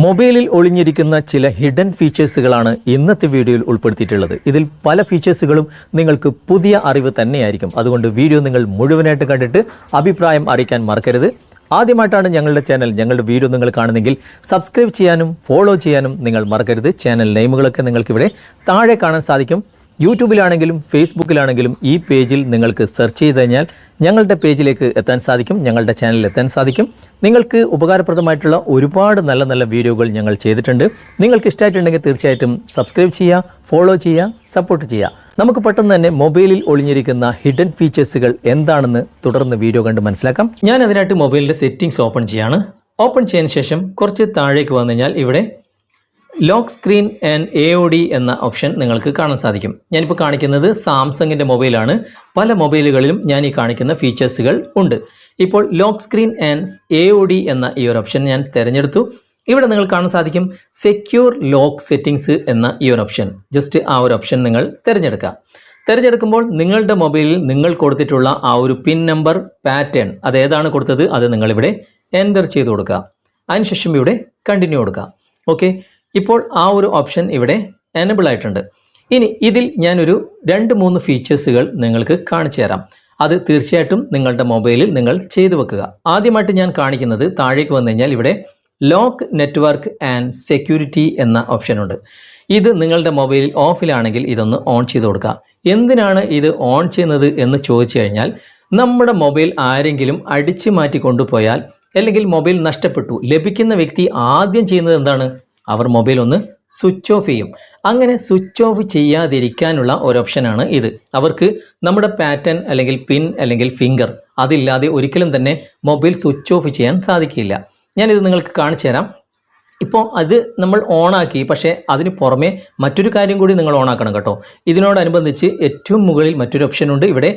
മൊബൈലിൽ ഒളിഞ്ഞിരിക്കുന്ന ചില ഹിഡൻ ഫീച്ചേഴ്സുകളാണ് ഇന്നത്തെ വീഡിയോയിൽ ഉൾപ്പെടുത്തിയിട്ടുള്ളത്. ഇതിൽ പല ഫീച്ചേഴ്സുകളും നിങ്ങൾക്ക് പുതിയ അറിവ് തന്നെയായിരിക്കും. അതുകൊണ്ട് വീഡിയോ നിങ്ങൾ മുഴുവനായിട്ട് കണ്ടിട്ട് അഭിപ്രായം അറിയിക്കാൻ മറക്കരുത്. ആദ്യമായിട്ടാണ് ഞങ്ങളുടെ ചാനൽ ഞങ്ങളുടെ വീഡിയോ നിങ്ങൾ കാണുന്നെങ്കിൽ സബ്സ്ക്രൈബ് ചെയ്യാനും ഫോളോ ചെയ്യാനും നിങ്ങൾ മറക്കരുത്. ചാനൽ നെയിമുകളൊക്കെ നിങ്ങൾക്കിവിടെ താഴെ കാണാൻ സാധിക്കും. യൂട്യൂബിലാണെങ്കിലും ഫേസ്ബുക്കിലാണെങ്കിലും ഈ പേജിൽ നിങ്ങൾക്ക് സെർച്ച് ചെയ്ത് കഴിഞ്ഞാൽ ഞങ്ങളുടെ പേജിലേക്ക് എത്താൻ സാധിക്കും ഞങ്ങളുടെ ചാനലിൽ എത്താൻ സാധിക്കും. നിങ്ങൾക്ക് ഉപകാരപ്രദമായിട്ടുള്ള ഒരുപാട് നല്ല നല്ല വീഡിയോകൾ ഞങ്ങൾ ചെയ്തിട്ടുണ്ട്. നിങ്ങൾക്ക് ഇഷ്ടമായിട്ടുണ്ടെങ്കിൽ തീർച്ചയായിട്ടും സബ്സ്ക്രൈബ് ചെയ്യുക ഫോളോ ചെയ്യുക സപ്പോർട്ട് ചെയ്യുക. നമുക്ക് പെട്ടെന്ന് തന്നെ മൊബൈലിൽ ഒളിഞ്ഞിരിക്കുന്ന ഹിഡൻ ഫീച്ചേഴ്സുകൾ എന്താണെന്ന് തുടർന്ന് വീഡിയോ കണ്ട് മനസ്സിലാക്കാം. ഞാൻ അതിനായിട്ട് മൊബൈലിന്റെ സെറ്റിംഗ്സ് ഓപ്പൺ ചെയ്യാണ്. ഓപ്പൺ ചെയ്യുന്ന ശേഷം കുറച്ച് താഴേക്ക് വന്നു കഴിഞ്ഞാൽ ഇവിടെ lock screen and A O D എന്ന ഓപ്ഷൻ നിങ്ങൾക്ക് കാണാൻ സാധിക്കും. ഞാനിപ്പോൾ കാണിക്കുന്നത് സാംസങ്ങിന്റെ മൊബൈലാണ്. പല മൊബൈലുകളിലും ഞാൻ ഈ കാണിക്കുന്ന ഫീച്ചേഴ്സുകൾ ഉണ്ട്. ഇപ്പോൾ lock screen and A O D എന്ന ഈ ഒരു ഓപ്ഷൻ ഞാൻ തിരഞ്ഞെടുത്തു. ഇവിടെ നിങ്ങൾ കാണാൻ സാധിക്കും സെക്യൂർ ലോക്ക് സെറ്റിംഗ്സ് എന്ന ഈ ഒരു ഓപ്ഷൻ. ജസ്റ്റ് ആ ഒരു ഓപ്ഷൻ നിങ്ങൾ തിരഞ്ഞെടുക്കുക. തിരഞ്ഞെടുക്കുമ്പോൾ നിങ്ങളുടെ മൊബൈലിൽ നിങ്ങൾ കൊടുത്തിട്ടുള്ള ആ ഒരു പിൻ നമ്പർ പാറ്റേൺ അത് ഏതാണ് കൊടുത്തത്? അത് നിങ്ങളിവിടെ എന്റർ ചെയ്ത് കൊടുക്കുക. അതിനുശേഷം ഇവിടെ കണ്ടിന്യൂ കൊടുക്കുക. ഓക്കെ? ഇപ്പോൾ ആ ഒരു ഓപ്ഷൻ ഇവിടെ എനബിൾ ആയിട്ടുണ്ട്. ഇനി ഇതിൽ ഞാനൊരു രണ്ട് മൂന്ന് ഫീച്ചേഴ്സുകൾ നിങ്ങൾക്ക് കാണിച്ചു തരാം. അത് തീർച്ചയായിട്ടും നിങ്ങളുടെ മൊബൈലിൽ നിങ്ങൾ ചെയ്തു വെക്കുക. ആദ്യമായിട്ട് ഞാൻ കാണിക്കുന്നത് താഴേക്ക് വന്നു കഴിഞ്ഞാൽ ഇവിടെ ലോക്ക് നെറ്റ്വർക്ക് ആൻഡ് സെക്യൂരിറ്റി എന്ന ഓപ്ഷനുണ്ട് ഇത് നിങ്ങളുടെ മൊബൈലിൽ ഓഫിലാണെങ്കിൽ ഇതൊന്ന് ഓൺ ചെയ്ത് കൊടുക്കുക. എന്തിനാണ് ഇത് ഓൺ ചെയ്യുന്നത് എന്ന് ചോദിച്ചു കഴിഞ്ഞാൽ നമ്മുടെ മൊബൈൽ ആരെങ്കിലും അടിച്ചു മാറ്റി കൊണ്ടുപോയാൽ അല്ലെങ്കിൽ മൊബൈൽ നഷ്ടപ്പെട്ടു ലഭിക്കുന്ന വ്യക്തി ആദ്യം ചെയ്യുന്നത് എന്താണ്? അവർ മൊബൈൽ ഒന്ന് സ്വിച്ച് ഓഫ് ചെയ്യും. അങ്ങനെ സ്വിച്ച് ഓഫ് ചെയ്യാതിരിക്കാനുള്ള ഒരു ഓപ്ഷനാണ് ഇത്. അവർക്ക് നമ്മുടെ പാറ്റേൺ അല്ലെങ്കിൽ പിൻ അല്ലെങ്കിൽ ഫിംഗർ അതില്ലാതെ ഒരിക്കലും തന്നെ മൊബൈൽ സ്വിച്ച് ഓഫ് ചെയ്യാൻ സാധിക്കില്ല. ഞാനിത് നിങ്ങൾക്ക് കാണിച്ചു തരാം. ഇപ്പോൾ അത് നമ്മൾ ഓണാക്കി പക്ഷേ അതിന് പുറമെ മറ്റൊരു കാര്യം കൂടി നിങ്ങൾ ഓണാക്കണം കേട്ടോ. ഇതിനോടനുബന്ധിച്ച് ഏറ്റവും മുകളിൽ മറ്റൊരു ഓപ്ഷൻ ഉണ്ട്. ഇവിടെ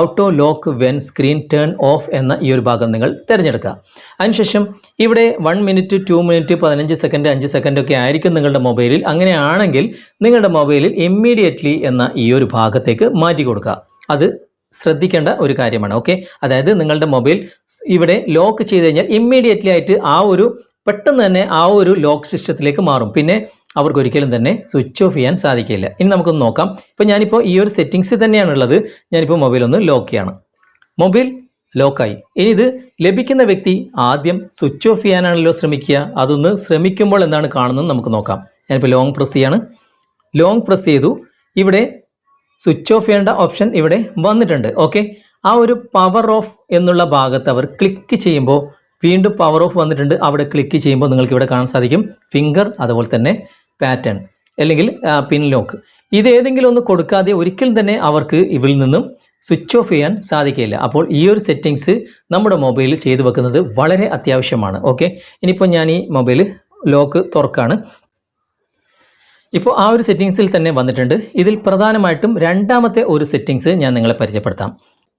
auto lock when screen turn off എന്ന ഈ ഒരു ഭാഗം നിങ്ങൾ തിരഞ്ഞെടുക്കുക. അതിനുശേഷം ഇവിടെ വൺ മിനിറ്റ് ടു മിനിറ്റ് പതിനഞ്ച് സെക്കൻഡ് അഞ്ച് സെക്കൻഡ് ഒക്കെ ആയിരിക്കും നിങ്ങളുടെ മൊബൈലിൽ അങ്ങനെയാണെങ്കിൽ നിങ്ങളുടെ മൊബൈലിൽ ഇമ്മീഡിയറ്റ്ലി എന്ന ഈ ഒരു ഭാഗത്തേക്ക് മാറ്റി കൊടുക്കുക. അത് ശ്രദ്ധിക്കേണ്ട ഒരു കാര്യമാണ് ഓക്കെ അതായത് നിങ്ങളുടെ മൊബൈൽ ഇവിടെ ലോക്ക് ചെയ്ത് കഴിഞ്ഞാൽ ഇമ്മീഡിയറ്റ്ലി ആയിട്ട് ആ ഒരു പെട്ടെന്ന് തന്നെ ആ ഒരു ലോക്ക് സിസ്റ്റത്തിലേക്ക് മാറും. പിന്നെ അവർക്ക് ഒരിക്കലും തന്നെ സ്വിച്ച് ഓഫ് ചെയ്യാൻ സാധിക്കില്ല. ഇനി നമുക്കൊന്ന് നോക്കാം. ഇപ്പോൾ ഞാനിപ്പോൾ ഈ ഒരു സെറ്റിങ്സ് തന്നെയാണുള്ളത്. ഞാനിപ്പോൾ മൊബൈൽ ഒന്ന് ലോക്ക് ചെയ്യണം. മൊബൈൽ ലോക്കായി ഇനി ഇത് ലഭിക്കുന്ന വ്യക്തി ആദ്യം സ്വിച്ച് ഓഫ് ചെയ്യാനാണല്ലോ ശ്രമിക്കുക. അതൊന്ന് ശ്രമിക്കുമ്പോൾ എന്താണ് കാണുന്നത് നമുക്ക് നോക്കാം. ഞാനിപ്പോൾ ലോങ് പ്രസ് ചെയ്യാണ്. ലോങ് പ്രസ് ചെയ്തു. ഇവിടെ സ്വിച്ച് ഓഫ് ചെയ്യേണ്ട ഓപ്ഷൻ ഇവിടെ വന്നിട്ടുണ്ട്. ഓക്കെ ആ ഒരു പവർ ഓഫ് എന്നുള്ള ഭാഗത്ത് അവർ ക്ലിക്ക് ചെയ്യുമ്പോൾ വീണ്ടും പവർ ഓഫ് വന്നിട്ടുണ്ട്. അവിടെ ക്ലിക്ക് ചെയ്യുമ്പോൾ നിങ്ങൾക്ക് ഇവിടെ കാണാൻ സാധിക്കും. ഫിംഗർ അതുപോലെ തന്നെ പാറ്റേൺ അല്ലെങ്കിൽ പിൻ ലോക്ക് ഇത് ഏതെങ്കിലും ഒന്ന് കൊടുക്കാതെ ഒരിക്കലും തന്നെ അവർക്ക് ഇവിൽ നിന്നും സ്വിച്ച് ഓഫ് ചെയ്യാൻ സാധിക്കില്ല. അപ്പോൾ ഈ ഒരു സെറ്റിങ്സ് നമ്മുടെ മൊബൈലിൽ ചെയ്തു വെക്കുന്നത് വളരെ അത്യാവശ്യമാണ്. ഓക്കെ ഇനിയിപ്പോൾ ഞാൻ ഈ മൊബൈൽ ലോക്ക് തുറക്കാണ്. ഇപ്പോൾ ആ ഒരു സെറ്റിങ്സിൽ തന്നെ വന്നിട്ടുണ്ട്. ഇതിൽ പ്രധാനമായിട്ടും രണ്ടാമത്തെ ഒരു സെറ്റിങ്സ് ഞാൻ നിങ്ങളെ പരിചയപ്പെടുത്താം.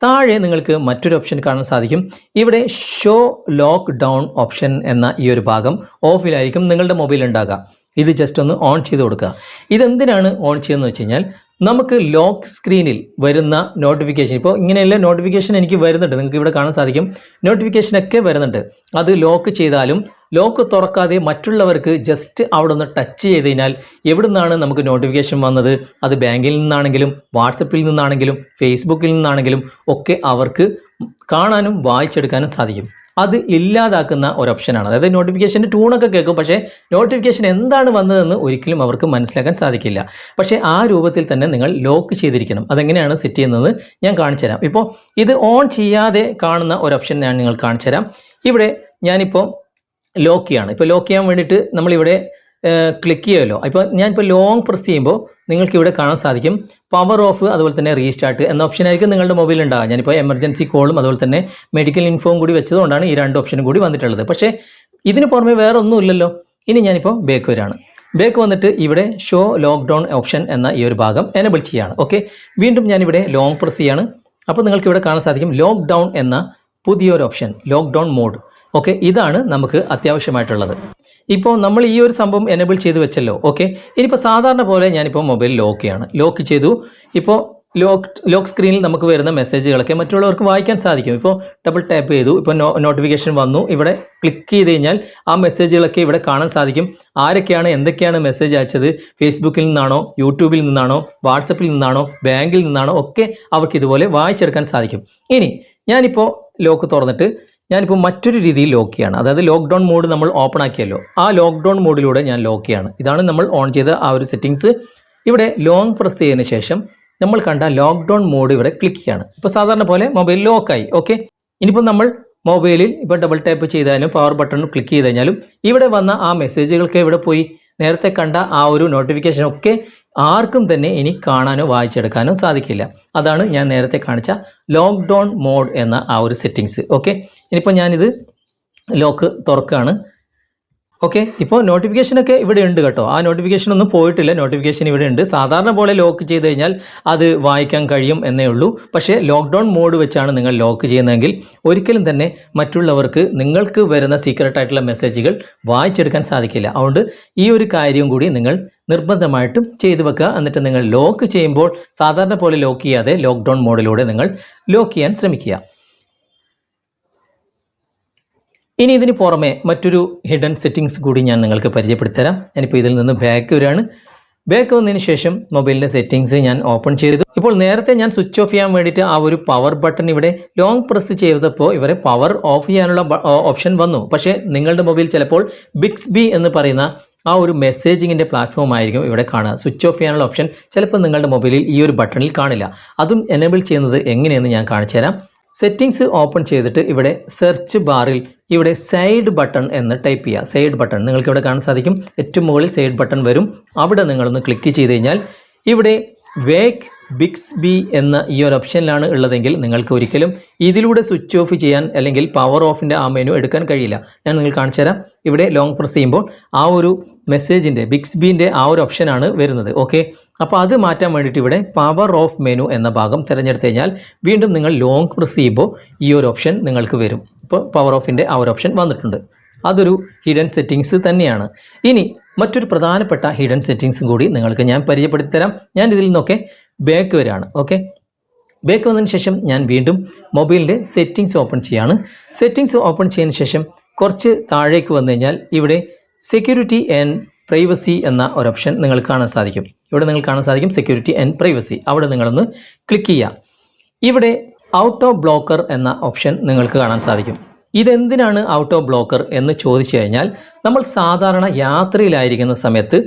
താഴെ നിങ്ങൾക്ക് മറ്റൊരു ഓപ്ഷൻ കാണാൻ സാധിക്കും. ഇവിടെ ഷോ ലോക്ക് ഡൗൺ ഓപ്ഷൻ എന്ന ഈ ഒരു ഭാഗം ഓഫിലായിരിക്കും നിങ്ങളുടെ മൊബൈൽ ഉണ്ടാകുക. ഇത് ജസ്റ്റ് ഒന്ന് ഓൺ ചെയ്ത് കൊടുക്കുക. ഇതെന്തിനാണ് ഓൺ ചെയ്യുന്നത് വെച്ച് കഴിഞ്ഞാൽ നമുക്ക് ലോക്ക് സ്ക്രീനിൽ വരുന്ന നോട്ടിഫിക്കേഷൻ ഇപ്പോൾ ഇങ്ങനെയുള്ള നോട്ടിഫിക്കേഷൻ എനിക്ക് വരുന്നുണ്ട്. നിങ്ങൾക്ക് ഇവിടെ കാണാൻ സാധിക്കും. നോട്ടിഫിക്കേഷനൊക്കെ വരുന്നുണ്ട്. അത് ലോക്ക് ചെയ്താലും ലോക്ക് തുറക്കാതെ മറ്റുള്ളവർക്ക് ജസ്റ്റ് അവിടെ ഒന്ന് ടച്ച് ചെയ്ത് കഴിഞ്ഞാൽ എവിടെ നിന്നാണ് നമുക്ക് നോട്ടിഫിക്കേഷൻ വന്നത്? അത് ബാങ്കിൽ നിന്നാണെങ്കിലും വാട്സപ്പിൽ നിന്നാണെങ്കിലും ഫേസ്ബുക്കിൽ നിന്നാണെങ്കിലും ഒക്കെ അവർക്ക് കാണാനും വായിച്ചെടുക്കാനും സാധിക്കും. അത് ഇല്ലാതാക്കുന്ന ഒരു ഓപ്ഷനാണ് അതായത് നോട്ടിഫിക്കേഷന്റെ ടൂണൊക്കെ കേൾക്കും. പക്ഷേ നോട്ടിഫിക്കേഷൻ എന്താണ് വന്നതെന്ന് ഒരിക്കലും അവർക്ക് മനസ്സിലാക്കാൻ സാധിക്കില്ല. പക്ഷേ ആ രൂപത്തിൽ തന്നെ നിങ്ങൾ ലോക്ക് ചെയ്തിരിക്കണം. അതെങ്ങനെയാണ് സെറ്റ് ചെയ്യുന്നത് ഞാൻ കാണിച്ചു തരാം. ഇപ്പോൾ ഇത് ഓൺ ചെയ്യാതെ കാണുന്ന ഒരു ഓപ്ഷൻ ഞാൻ നിങ്ങൾ കാണിച്ചു തരാം. ഇവിടെ ഞാനിപ്പോൾ ലോക്ക് ചെയ്യാണ്. ഇപ്പോൾ ലോക്ക് ചെയ്യാൻ വേണ്ടിയിട്ട് നമ്മളിവിടെ ക്ലിക്ക് ചെയ്യുമല്ലോ. ഇപ്പോൾ ഞാനിപ്പോൾ ലോങ് പ്രസ് ചെയ്യുമ്പോൾ നിങ്ങൾക്ക് ഇവിടെ കാണാൻ സാധിക്കും പവർ ഓഫ് അതുപോലെ തന്നെ റീസ്റ്റാർട്ട് എന്ന ഓപ്ഷൻ ആയിരിക്കും നിങ്ങളുടെ മൊബൈൽ ഉണ്ടാകുക ഞാനിപ്പോൾ എമർജൻസി കോളും അതുപോലെ തന്നെ മെഡിക്കൽ ഇൻഫോം കൂടി വെച്ചതുകൊണ്ടാണ് ഈ രണ്ട് ഓപ്ഷനും കൂടി വന്നിട്ടുള്ളത്. പക്ഷേ ഇതിന് പുറമെ വേറെ ഒന്നും ഇല്ലല്ലോ. ഇനി ഞാനിപ്പോൾ ബേക്ക് വരാണ്. ബേക്ക് വന്നിട്ട് ഇവിടെ ഷോ ലോക്ക്ഡൗൺ ഓപ്ഷൻ എന്ന ഈ ഒരു ഭാഗം എനബിൾ ചെയ്യാണ്. ഓക്കെ വീണ്ടും ഞാനിവിടെ ലോങ് പ്രസ് ചെയ്യാണ്. അപ്പോൾ നിങ്ങൾക്ക് ഇവിടെ കാണാൻ സാധിക്കും ലോക്ക്ഡൗൺ എന്ന പുതിയൊരു ഓപ്ഷൻ ലോക്ക്ഡൗൺ മോഡ് ഓക്കെ? ഇതാണ് നമുക്ക് അത്യാവശ്യമായിട്ടുള്ളത്. ഇപ്പോൾ നമ്മൾ ഈ ഒരു സംഭവം എനേബിൾ ചെയ്ത് വെച്ചല്ലോ ഓക്കെ? ഇനിയിപ്പോൾ സാധാരണ പോലെ ഞാനിപ്പോൾ മൊബൈൽ ലോക്ക് ചെയ്യാണ്. ലോക്ക് ചെയ്തു. ഇപ്പോൾ ലോക്ക് ലോക്ക് സ്ക്രീനിൽ നമുക്ക് വരുന്ന മെസ്സേജുകളൊക്കെ മറ്റുള്ളവർക്ക് വായിക്കാൻ സാധിക്കും. ഇപ്പോൾ ഡബിൾ ടാപ്പ് ചെയ്തു. ഇപ്പോൾ നോട്ടിഫിക്കേഷൻ വന്നു. ഇവിടെ ക്ലിക്ക് ചെയ്ത് കഴിഞ്ഞാൽ ആ മെസ്സേജുകളൊക്കെ ഇവിടെ കാണാൻ സാധിക്കും. ആരൊക്കെയാണ് എന്തൊക്കെയാണ് മെസ്സേജ് അയച്ചത്? ഫേസ്ബുക്കിൽ നിന്നാണോ യൂട്യൂബിൽ നിന്നാണോ വാട്സപ്പിൽ നിന്നാണോ ബാങ്കിൽ നിന്നാണോ? ഒക്കെ അവർക്ക് ഇതുപോലെ വായിച്ചെടുക്കാൻ സാധിക്കും. ഇനി ഞാനിപ്പോൾ ലോക്ക് തുറന്നിട്ട് ഞാനിപ്പോൾ മറ്റൊരു രീതിയിൽ ലോക്ക് ചെയ്യാണ്. അതായത് ലോക്ക്ഡൗൺ മോഡ് നമ്മൾ ഓപ്പൺ ആക്കിയല്ലോ. ആ ലോക്ക്ഡൗൺ മോഡിലൂടെ ഞാൻ ലോക്ക് ചെയ്യാണ്. ഇതാണ് നമ്മൾ ഓൺ ചെയ്ത ആ ഒരു സെറ്റിങ്സ് ഇവിടെ ലോങ് പ്രസ് ചെയ്തതിന് ശേഷം നമ്മൾ കണ്ട ലോക്ക്ഡൗൺ മോഡ് ഇവിടെ ക്ലിക്ക് ചെയ്യാണ്. ഇപ്പോൾ സാധാരണ പോലെ മൊബൈൽ ലോക്കായി ഓക്കെ ഇനിയിപ്പോൾ നമ്മൾ മൊബൈലിൽ ഇപ്പോൾ ഡബിൾ ടാപ്പ് ചെയ്താലും പവർ ബട്ടൺ ക്ലിക്ക് ചെയ്ത് കഴിഞ്ഞാലും ഇവിടെ വന്ന ആ മെസ്സേജുകൾക്ക് ഇവിടെ പോയി? നേരത്തെ കണ്ട ആ ഒരു നോട്ടിഫിക്കേഷൻ ഒക്കെ ആർക്കും തന്നെ ഇനി കാണാനോ വായിച്ചെടുക്കാനോ സാധിക്കില്ല. അതാണ് ഞാൻ നേരത്തെ കാണിച്ച ലോക്ക്ഡൗൺ മോഡ് എന്ന ആ ഒരു സെറ്റിങ്സ് ഓക്കെ ഇനിയിപ്പോൾ ഞാനിത് ലോക്ക് തുറക്കുകയാണ് ഓക്കെ ഇപ്പോൾ നോട്ടിഫിക്കേഷനൊക്കെ ഇവിടെ ഉണ്ട് കേട്ടോ. ആ നോട്ടിഫിക്കേഷൻ ഒന്നും പോയിട്ടില്ല. നോട്ടിഫിക്കേഷൻ ഇവിടെ ഉണ്ട്. സാധാരണ പോലെ ലോക്ക് ചെയ്ത് കഴിഞ്ഞാൽ അത് വായിക്കാൻ കഴിയും എന്നേ ഉള്ളൂ. പക്ഷേ ലോക്ക്ഡൗൺ മോഡ് വെച്ചാണ് നിങ്ങൾ ലോക്ക് ചെയ്യുന്നതെങ്കിൽ ഒരിക്കലും തന്നെ മറ്റുള്ളവർക്ക് നിങ്ങൾക്ക് വരുന്ന സീക്രട്ട് ആയിട്ടുള്ള മെസ്സേജുകൾ വായിച്ചെടുക്കാൻ സാധിക്കില്ല. അതുകൊണ്ട് ഈ ഒരു കാര്യം കൂടി നിങ്ങൾ നിർബന്ധമായിട്ടും ചെയ്തു വെക്കുക. എന്നിട്ട് നിങ്ങൾ ലോക്ക് ചെയ്യുമ്പോൾ സാധാരണ പോലെ ലോക്ക് ചെയ്യാതെ ലോക്ക്ഡൗൺ മോഡിലൂടെ നിങ്ങൾ ലോക്ക് ചെയ്യാൻ ശ്രമിക്കുക. ഇനി ഇതിന് പുറമെ മറ്റൊരു ഹിഡൻ സെറ്റിങ്സ് കൂടി ഞാൻ നിങ്ങൾക്ക് പരിചയപ്പെടുത്തരാം. ഞാനിപ്പോൾ ഇതിൽ നിന്ന് ബാക്ക് വരികയാണ്. ബാക്ക് വന്നതിന് ശേഷം മൊബൈലിന്റെ സെറ്റിങ്സ് ഞാൻ ഓപ്പൺ ചെയ്തു. ഇപ്പോൾ നേരത്തെ ഞാൻ സ്വിച്ച് ഓഫ് ചെയ്യാൻ വേണ്ടിയിട്ട് ആ ഒരു പവർ ബട്ടൺ ഇവിടെ ലോങ് പ്രസ് ചെയ്തപ്പോൾ ഇവരെ പവർ ഓഫ് ചെയ്യാനുള്ള ഓപ്ഷൻ വന്നു. പക്ഷേ നിങ്ങളുടെ മൊബൈൽ ചിലപ്പോൾ ബിക്സ് ബി എന്ന് പറയുന്ന ആ ഒരു മെസ്സേജിങ്ങിന്റെ പ്ലാറ്റ്ഫോം ആയിരിക്കും ഇവിടെ കാണുക. സ്വിച്ച് ഓഫ് ചെയ്യാനുള്ള ഓപ്ഷൻ ചിലപ്പോൾ നിങ്ങളുടെ മൊബൈലിൽ ഈ ഒരു ബട്ടണിൽ കാണില്ല. അതും എനേബിൾ ചെയ്യുന്നത് എങ്ങനെയെന്ന് ഞാൻ കാണിച്ചു തരാം സെറ്റിങ്സ് ഓപ്പൺ ചെയ്തിട്ട് ഇവിടെ സെർച്ച് ബാറിൽ ഇവിടെ സൈഡ് ബട്ടൺ എന്ന് ടൈപ്പ് ചെയ്യുക. സൈഡ് ബട്ടൺ നിങ്ങൾക്ക് ഇവിടെ കാണാൻ സാധിക്കും. ഏറ്റവും മുകളിൽ സൈഡ് ബട്ടൺ വരും. അവിടെ നിങ്ങളൊന്ന് ക്ലിക്ക് ചെയ്ത് കഴിഞ്ഞാൽ ഇവിടെ വേക്ക് ബിക്സ് ബി എന്ന ഈ ഒരു ഓപ്ഷനിലാണ് ഉള്ളതെങ്കിൽ നിങ്ങൾക്ക് ഒരിക്കലും ഇതിലൂടെ സ്വിച്ച് ഓഫ് ചെയ്യാൻ അല്ലെങ്കിൽ പവർ ഓഫിന്റെ ആ മെനു എടുക്കാൻ കഴിയില്ല. ഞാൻ നിങ്ങൾ കാണിച്ചു തരാം. ഇവിടെ ലോങ് പ്രസ് ചെയ്യുമ്പോൾ ആ ഒരു മെസ്സേജിന്റെ ബിക്സ് ബീന്റെ ആ ഒരു ഓപ്ഷനാണ് വരുന്നത്. ഓക്കെ അപ്പോൾ അത് മാറ്റാൻ വേണ്ടിയിട്ട് ഇവിടെ പവർ ഓഫ് മെനു എന്ന ഭാഗം തിരഞ്ഞെടുത്ത് കഴിഞ്ഞാൽ വീണ്ടും നിങ്ങൾ ലോങ് പ്രസ് ചെയ്യുമ്പോൾ ഈ ഒരു ഓപ്ഷൻ നിങ്ങൾക്ക് വരും. ഇപ്പോൾ പവർ ഓഫിന്റെ ആ ഒരു ഓപ്ഷൻ വന്നിട്ടുണ്ട്. അതൊരു ഹിഡൻ സെറ്റിങ്സ് തന്നെയാണ്. ഇനി മറ്റൊരു പ്രധാനപ്പെട്ട ഹിഡൻ സെറ്റിങ്സും കൂടി നിങ്ങൾക്ക് ഞാൻ പരിചയപ്പെടുത്തി തരാം. ഞാൻ ഇതിൽ നിന്നൊക്കെ ബാക്ക് വരാണ് ഓക്കെ ബാക്ക് വന്നതിന് ശേഷം ഞാൻ വീണ്ടും മൊബൈലിന്റെ സെറ്റിങ്സ് ഓപ്പൺ ചെയ്യാണ്. സെറ്റിങ്സ് ഓപ്പൺ ചെയ്യുന്ന ശേഷം കുറച്ച് താഴേക്ക് വന്നു കഴിഞ്ഞാൽ ഇവിടെ സെക്യൂരിറ്റി ആൻഡ് പ്രൈവസി എന്ന ഒരു ഓപ്ഷൻ നിങ്ങൾ കാണാൻ സാധിക്കും. ഇവിടെ നിങ്ങൾ കാണാൻ സാധിക്കും സെക്യൂരിറ്റി ആൻഡ് പ്രൈവസി അവിടെ നിങ്ങളൊന്ന് ക്ലിക്ക് ചെയ്യുക. ഇവിടെ ഔട്ട് ബ്ലോക്കർ എന്ന ഓപ്ഷൻ നിങ്ങൾക്ക് കാണാൻ സാധിക്കും. ഇതെന്തിനാണ് ഔട്ട് ബ്ലോക്കർ എന്ന് ചോദിച്ചു കഴിഞ്ഞാൽ നമ്മൾ സാധാരണ യാത്രയിലായിരിക്കുന്ന സമയത്ത്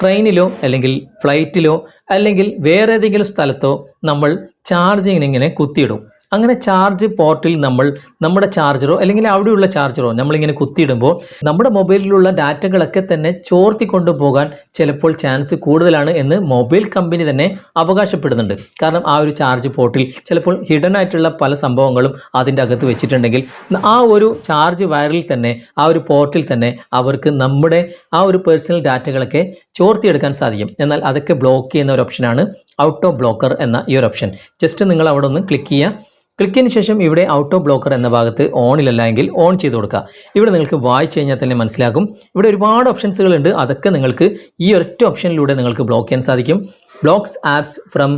ട്രെയിനിലോ അല്ലെങ്കിൽ ഫ്ലൈറ്റിലോ അല്ലെങ്കിൽ വേറെ ഏതെങ്കിലും സ്ഥലത്തോ നമ്മൾ ചാർജിങ്ങിന് ഇങ്ങനെ കുത്തിയിടും. അങ്ങനെ ചാർജ് പോർട്ടിൽ നമ്മൾ നമ്മുടെ ചാർജറോ അല്ലെങ്കിൽ അവിടെയുള്ള ചാർജറോ നമ്മളിങ്ങനെ കുത്തിയിടുമ്പോൾ നമ്മുടെ മൊബൈലിലുള്ള ഡാറ്റകളൊക്കെ തന്നെ ചോർത്തി കൊണ്ടുപോകാൻ ചിലപ്പോൾ ചാൻസ് കൂടുതലാണ് എന്ന് മൊബൈൽ കമ്പനി തന്നെ അവകാശപ്പെടുന്നുണ്ട്. കാരണം ആ ഒരു ചാർജ് പോർട്ടിൽ ചിലപ്പോൾ ഹിഡൻ ആയിട്ടുള്ള പല സംഭവങ്ങളും അതിന്റെ അകത്ത് വെച്ചിട്ടുണ്ടെങ്കിൽ ആ ഒരു ചാർജ് വയറിൽ തന്നെ ആ ഒരു പോർട്ടിൽ തന്നെ അവർക്ക് നമ്മുടെ ആ ഒരു പേഴ്സണൽ ഡാറ്റകളൊക്കെ ചോർത്തിയെടുക്കാൻ സാധിക്കും. എന്നാൽ അതൊക്കെ ബ്ലോക്ക് ചെയ്യുന്ന ഒരു ഓപ്ഷനാണ് ഔട്ട് ഓഫ് ബ്ലോക്കർ എന്ന ഈ ഒരു ഓപ്ഷൻ ജസ്റ്റ് നിങ്ങൾ അവിടെ ഒന്ന് ക്ലിക്ക് ചെയ്യുക. ക്ലിക്കിന് ശേഷം ഇവിടെ ഔട്ടോ ബ്ലോക്കർ എന്ന ഭാഗത്ത് ഓണിലല്ല എങ്കിൽ ഓൺ ചെയ്ത് കൊടുക്കുക. ഇവിടെ നിങ്ങൾക്ക് വായിച്ചു കഴിഞ്ഞാൽ തന്നെ മനസ്സിലാകും. ഇവിടെ ഒരുപാട് ഓപ്ഷൻസുകൾ ഉണ്ട്. അതൊക്കെ നിങ്ങൾക്ക് ഈ ഒരൊറ്റ ഓപ്ഷനിലൂടെ നിങ്ങൾക്ക് ബ്ലോക്ക് ചെയ്യാൻ സാധിക്കും. Blocks apps from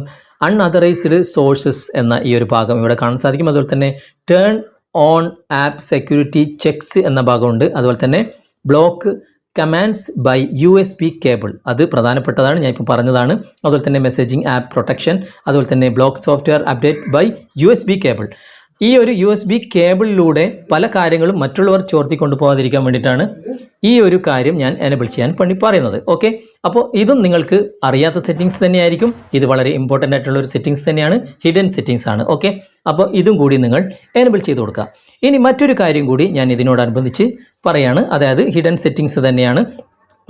unauthorised sources എന്ന ഈ ഒരു ഭാഗം ഇവിടെ കാണാൻ സാധിക്കും. അതുപോലെ തന്നെ turn on app security checks എന്ന ഭാഗമുണ്ട്. അതുപോലെ തന്നെ block commands by U S B cable അത് പ്രധാനപ്പെട്ടതാണ് ഞാൻ ഇപ്പോൾ പറഞ്ഞതാണ്. അതുപോലെ തന്നെ മെസ്സേജിംഗ് ആപ്പ് പ്രൊട്ടക്ഷൻ അതുപോലെ തന്നെ block software update by U S B cable ഈ ഒരു യു എസ് ബി കേബിളിലൂടെ പല കാര്യങ്ങളും മറ്റുള്ളവർ ചോർത്തി കൊണ്ടുപോകാതിരിക്കാൻ വേണ്ടിയിട്ടാണ് ഈ ഒരു കാര്യം ഞാൻ എനബിൾ ചെയ്യാൻ പണി പറയുന്നത്. ഓക്കെ അപ്പോൾ ഇതും നിങ്ങൾക്ക് അറിയാത്ത സെറ്റിങ്സ് തന്നെയായിരിക്കും. ഇത് വളരെ ഇമ്പോർട്ടന്റ് ആയിട്ടുള്ള ഒരു സെറ്റിങ്സ് തന്നെയാണ്. ഹിഡൻ സെറ്റിങ്സ് ആണ്. ഓക്കെ അപ്പോൾ ഇതും കൂടി നിങ്ങൾ എനബിൾ ചെയ്ത് കൊടുക്കുക. ഇനി മറ്റൊരു കാര്യം കൂടി ഞാൻ ഇതിനോടനുബന്ധിച്ച് പറയാണ്. അതായത് ഹിഡൻ സെറ്റിങ്സ് തന്നെയാണ്.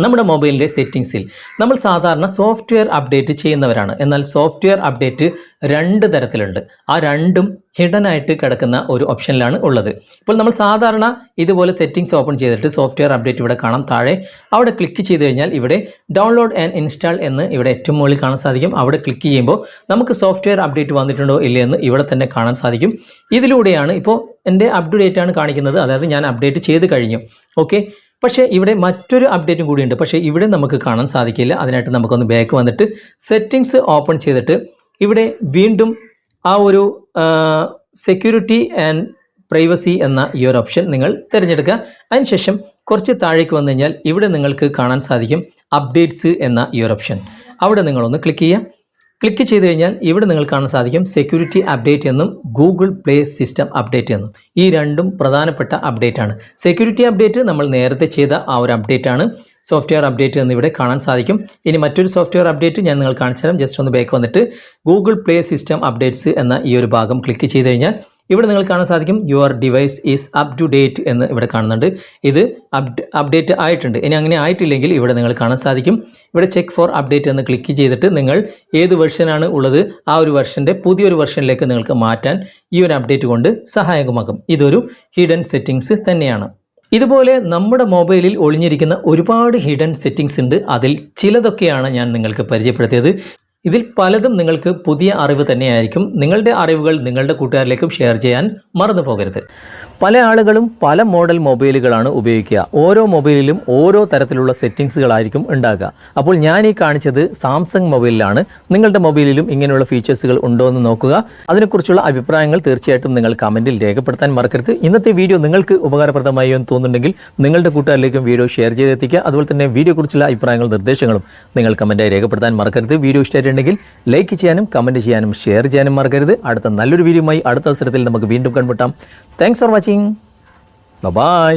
നമ്മുടെ മൊബൈലിന്റെ സെറ്റിങ്സിൽ നമ്മൾ സാധാരണ സോഫ്റ്റ്വെയർ അപ്ഡേറ്റ് ചെയ്യുന്നവരാണ്. എന്നാൽ സോഫ്റ്റ്വെയർ അപ്ഡേറ്റ് രണ്ട് തരത്തിലുണ്ട്. ആ രണ്ടും ഹിഡൻ ആയിട്ട് കിടക്കുന്ന ഒരു ഓപ്ഷനിലാണ് ഉള്ളത്. ഇപ്പോൾ നമ്മൾ സാധാരണ ഇതുപോലെ സെറ്റിങ്സ് ഓപ്പൺ ചെയ്തിട്ട് സോഫ്റ്റ്വെയർ അപ്ഡേറ്റ് ഇവിടെ കാണാം. താഴെ അവിടെ ക്ലിക്ക് ചെയ്ത് കഴിഞ്ഞാൽ ഇവിടെ ഡൗൺലോഡ് ആൻഡ് ഇൻസ്റ്റാൾ എന്ന് ഇവിടെ ഏറ്റവും മുകളിൽ കാണാൻ സാധിക്കും. അവിടെ ക്ലിക്ക് ചെയ്യുമ്പോൾ നമുക്ക് സോഫ്റ്റ്വെയർ അപ്ഡേറ്റ് വന്നിട്ടുണ്ടോ ഇല്ലേ എന്ന് ഇവിടെ തന്നെ കാണാൻ സാധിക്കും. ഇതിലൂടെയാണ് ഇപ്പോൾ എന്റെ അപ്ഡേറ്റ് ആണ് കാണിക്കുന്നത്. അതായത് ഞാൻ അപ്ഡേറ്റ് ചെയ്ത് കഴിഞ്ഞു. ഓക്കെ പക്ഷേ ഇവിടെ മറ്റൊരു അപ്ഡേറ്റും കൂടിയുണ്ട്. പക്ഷേ ഇവിടെ നമുക്ക് കാണാൻ സാധിക്കില്ല. അതിനായിട്ട് നമുക്കൊന്ന് ബാക്ക് വന്നിട്ട് സെറ്റിങ്സ് ഓപ്പൺ ചെയ്തിട്ട് ഇവിടെ വീണ്ടും ആ ഒരു സെക്യൂരിറ്റി ആൻഡ് പ്രൈവസി എന്ന ഈ ഒരു ഓപ്ഷൻ നിങ്ങൾ തിരഞ്ഞെടുക്കുക. അതിനുശേഷം കുറച്ച് താഴേക്ക് വന്നു കഴിഞ്ഞാൽ ഇവിടെ നിങ്ങൾക്ക് കാണാൻ സാധിക്കും അപ്ഡേറ്റ്സ് എന്ന ഈ ഒരു ഓപ്ഷൻ അവിടെ നിങ്ങളൊന്ന് ക്ലിക്ക് ചെയ്യുക. ക്ലിക്ക് ചെയ്ത് കഴിഞ്ഞാൽ ഇവിടെ നിങ്ങൾ കാണാൻ സാധിക്കും സെക്യൂരിറ്റി അപ്ഡേറ്റ് എന്നും ഗൂഗിൾ പ്ലേ സിസ്റ്റം അപ്ഡേറ്റ് എന്നും. ഈ രണ്ടും പ്രധാനപ്പെട്ട അപ്ഡേറ്റ് ആണ്. സെക്യൂരിറ്റി അപ്ഡേറ്റ് നമ്മൾ നേരത്തെ ചെയ്ത ആ ഒരു അപ്ഡേറ്റ് ആണ്. സോഫ്റ്റ്വെയർ അപ്ഡേറ്റ് എന്ന് ഇവിടെ കാണാൻ സാധിക്കും. ഇനി മറ്റൊരു സോഫ്റ്റ്വെയർ അപ്ഡേറ്റ് ഞാൻ നിങ്ങൾ കാണിച്ചു തരാം ജസ്റ്റ് ഒന്ന് ബാക്ക് വന്നിട്ട് ഗൂഗിൾ പ്ലേ സിസ്റ്റം അപ്ഡേറ്റ്സ് എന്ന ഈ ഒരു ഭാഗം ക്ലിക്ക് ചെയ്ത് കഴിഞ്ഞാൽ ഇവിടെ നിങ്ങൾ കാണാൻ സാധിക്കും your device is up to date എന്ന് ഇവിടെ കാണുന്നുണ്ട്. ഇത് അപ്ഡേറ്റ് ആയിട്ടുണ്ട്. ഇനി അങ്ങനെ ആയിട്ടില്ലെങ്കിൽ ഇവിടെ നിങ്ങൾ കാണാൻ സാധിക്കും. ഇവിടെ ചെക്ക് ഫോർ അപ്ഡേറ്റ് എന്ന് ക്ലിക്ക് ചെയ്തിട്ട് നിങ്ങൾ ഏത് വെർഷനാണ് ഉള്ളത് ആ ഒരു വെർഷന്റെ പുതിയൊരു വെർഷനിലേക്ക് നിങ്ങൾക്ക് മാറ്റാൻ ഈ ഒരു അപ്ഡേറ്റ് കൊണ്ട് സഹായകമാകും. ഇതൊരു ഹിഡൻ സെറ്റിങ്സ് തന്നെയാണ്. ഇതുപോലെ നമ്മുടെ മൊബൈലിൽ ഒളിഞ്ഞിരിക്കുന്ന ഒരുപാട് ഹിഡൻ സെറ്റിങ്സ് ഉണ്ട്. അതിൽ ചിലതൊക്കെയാണ് ഞാൻ നിങ്ങൾക്ക് പരിചയപ്പെടുത്തിയത്. ഇതിൽ പലതും നിങ്ങൾക്ക് പുതിയ അറിവ് തന്നെയായിരിക്കും. നിങ്ങളുടെ അറിവുകൾ നിങ്ങളുടെ കൂട്ടുകാരിലേക്കും ഷെയർ ചെയ്യാൻ മറന്നു പോകരുത്. പല ആളുകളും പല മോഡൽ മൊബൈലുകളാണ് ഉപയോഗിക്കുക. ഓരോ മൊബൈലിലും ഓരോ തരത്തിലുള്ള സെറ്റിങ്സുകളായിരിക്കും ഉണ്ടാകുക. അപ്പോൾ ഞാൻ ഈ കാണിച്ചത് സാംസങ് മൊബൈലിലാണ്. നിങ്ങളുടെ മൊബൈലിലും ഇങ്ങനെയുള്ള ഫീച്ചേഴ്സുകൾ ഉണ്ടോ എന്ന് നോക്കുക. അതിനെക്കുറിച്ചുള്ള അഭിപ്രായങ്ങൾ തീർച്ചയായിട്ടും നിങ്ങൾ കമന്റിൽ രേഖപ്പെടുത്താൻ മറക്കരുത്. ഇന്നത്തെ വീഡിയോ നിങ്ങൾക്ക് ഉപകാരപ്രദമായി എന്ന് തോന്നുന്നുണ്ടെങ്കിൽ നിങ്ങളുടെ കൂട്ടുകാരിലേക്കും വീഡിയോ ഷെയർ ചെയ്തെത്തിക്കുക. അതുപോലെ തന്നെ വീഡിയോയെക്കുറിച്ചുള്ള അഭിപ്രായങ്ങളും നിർദ്ദേശങ്ങളും നിങ്ങൾ കമന്റായി രേഖപ്പെടുത്താൻ മറക്കരുത്. വീഡിയോ ഇഷ്ടമായിട്ടുണ്ടെങ്കിൽ ലൈക്ക് ചെയ്യാനും കമന്റ് ചെയ്യാനും ഷെയർ ചെയ്യാനും മറക്കരുത്. അടുത്ത നല്ലൊരു വീഡിയോയുമായി അടുത്ത അവസരത്തിൽ നമുക്ക് വീണ്ടും കണ്ടുമുട്ടാം. Thanks for watching bye